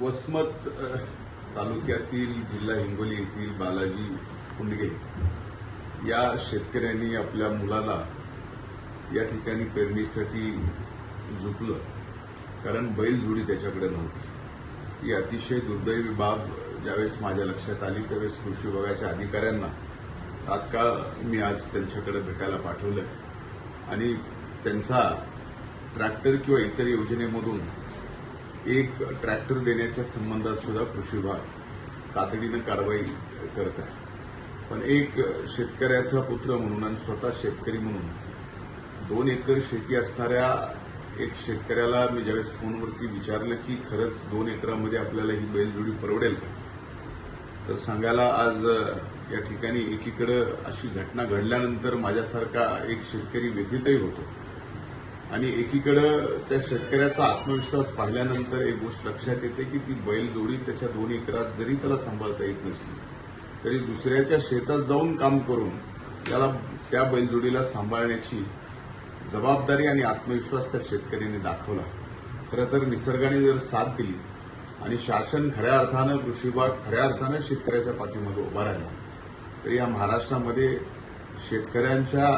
वसमत तालुक्यातील जिल्हा हिंगोली येथील बालाजी कुंडगे या शेतकऱ्यांनी आपल्या मुलाला या ठिकाणी पेरणीसाठी झुकलं. कारण बैलजोडी त्याच्याकडे नव्हती. ही अतिशय दुर्दैवी बाब ज्यावेळेस माझ्या लक्षात आली त्यावेळेस कृषी विभागाच्या अधिकाऱ्यांना तात्काळ मी आज त्यांच्याकडे भेटायला पाठवलं आणि त्यांचा ट्रॅक्टर किंवा इतर योजनेमधून एक ट्रॅक्टर देण्याच्या संबंधात सुद्धा कृषी विभाग तातडीनं कारवाई करत आहे. पण एक शेतकऱ्याचा पुत्र म्हणून आणि स्वतः शेतकरी म्हणून दोन एकर शेती असणाऱ्या एक शेतकऱ्याला मी ज्यावेळेस फोनवरती विचारलं की खरंच दोन एकरामध्ये आपल्याला ही बैलजोडी परवडेल का? तर सांगायला आज या ठिकाणी एकीकडं अशी घटना घडल्यानंतर माझ्यासारखा एक शेतकरी व्यथितही होतो. आणि एकीकडं त्या शेतकऱ्याचा आत्मविश्वास पाहिल्यानंतर एक गोष्ट लक्षात येते की ती बैलजोडी त्याच्या दोन एकरात जरी त्याला सांभाळता येत नसली तरी दुसऱ्याच्या शेतात जाऊन काम करून त्याला त्या बैलजोडीला सांभाळण्याची जबाबदारी आणि आत्मविश्वास त्या शेतकऱ्यांनी दाखवला. खरं तर निसर्गाने जर साथ दिली आणि शासन खऱ्या अर्थानं कृषी विभाग खऱ्या अर्थानं शेतकऱ्याच्या पाठीमागे उभा राहिला तर या महाराष्ट्रामध्ये शेतकऱ्यांच्या